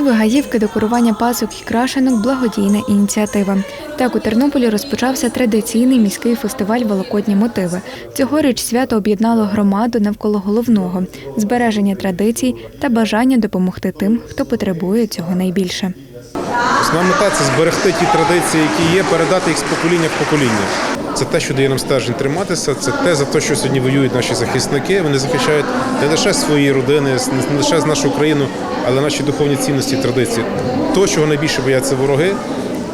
Гаївки декорування пасок і крашенок благодійна ініціатива. Так у Тернополі розпочався традиційний міський фестиваль Великодні мотиви. Цьогоріч свято об'єднало громаду навколо головного збереження традицій та бажання допомогти тим, хто потребує цього найбільше. Основна мета це зберегти ті традиції, які є, передати їх з покоління в покоління. Це те, що дає нам стержень триматися. Це те, за те, що сьогодні воюють наші захисники. Вони захищають не лише свої родини, не лише нашу країну, але наші духовні цінності традиції. То, чого найбільше бояться вороги,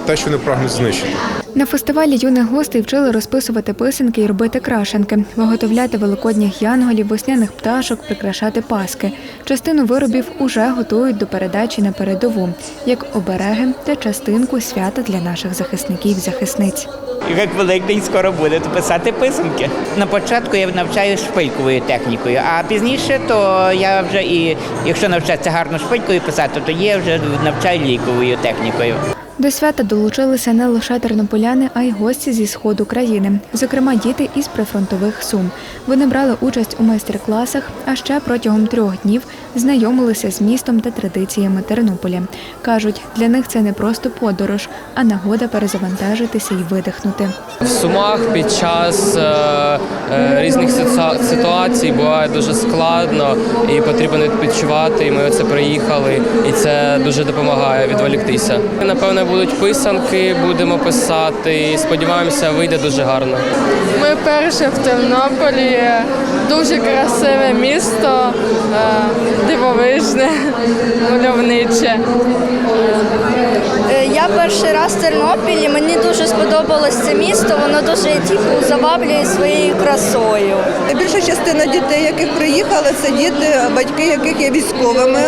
те, що вони прагнуть знищити. На фестивалі юних гостей вчили розписувати писанки і робити крашенки, виготовляти великодніх янголів, весняних пташок, прикрашати паски. Частину виробів уже готують до передачі на передову, як обереги та частинку свята для наших захисників захисниць. Як Великдень скоро буде, то писати писанки. На початку я навчаю шпильковою технікою, а пізніше то я вже і якщо навчатися гарно шпилькою писати, то я вже навчаю ліковою технікою. До свята долучилися не лише тернополяни, а й гості зі сходу країни, зокрема діти із прифронтових сум. Вони брали участь у майстер-класах, а ще протягом трьох днів знайомилися з містом та традиціями Тернополя. кажуть, для них це не просто подорож, а нагода перезавантажитися і видихнути. В Сумах під час е, е, різних ситуацій буває дуже складно і потрібно відпочивати. І ми оце приїхали, і це дуже допомагає відволіктися. Напевно, будуть писанки, будемо писати. І Сподіваємося, вийде дуже гарно. Ми перше в Тернополі. Дуже красиве місто, е, дивовижне, мальовниче. Я перший раз в Тернопілі. Мені дуже сподобалось це місто. Воно дуже типу заваблює своєю красою. Більша частина дітей, яких приїхали, це діти, батьки яких є військовими.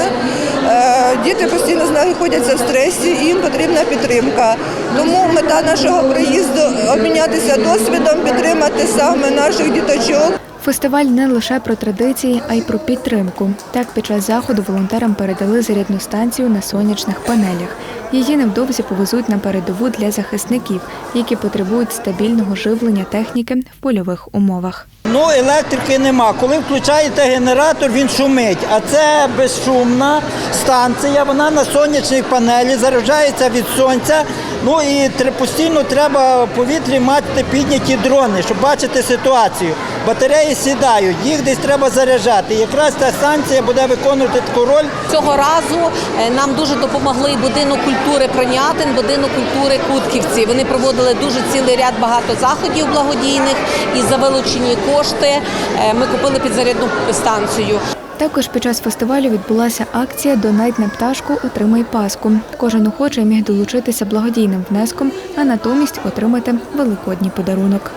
Е, Діти постійно знаходяться в стресі, і їм потрібна підтримка. Тому мета нашого приїзду обмінятися досвідом, підтримати саме наших діточок. Фестиваль не лише про традиції, а й про підтримку. Так, під час заходу волонтерам передали зарядну станцію на сонячних панелях. Її невдовзі повезуть на передову для захисників, які потребують стабільного живлення техніки в польових умовах. Ну, електрики нема. Коли включаєте генератор, він шумить. А це безшумна станція, вона на сонячній панелі, заряджається від сонця. Ну і постійно треба в повітрі мати підняті дрони, щоб бачити ситуацію. Батареї сідають, їх десь треба заряджати. І якраз ця станція буде виконувати таку роль. Цього разу е, нам дуже допомогли будинок культури Пронятин, будинок культури Кутківці. Вони проводили дуже цілий ряд багато заходів благодійних і за вилучені кошти е, ми купили підзарядну станцію. Також під час фестивалю відбулася акція Донать на пташку Отримай паску. Кожен охочий міг долучитися благодійним внеском, а натомість отримати великодній подарунок.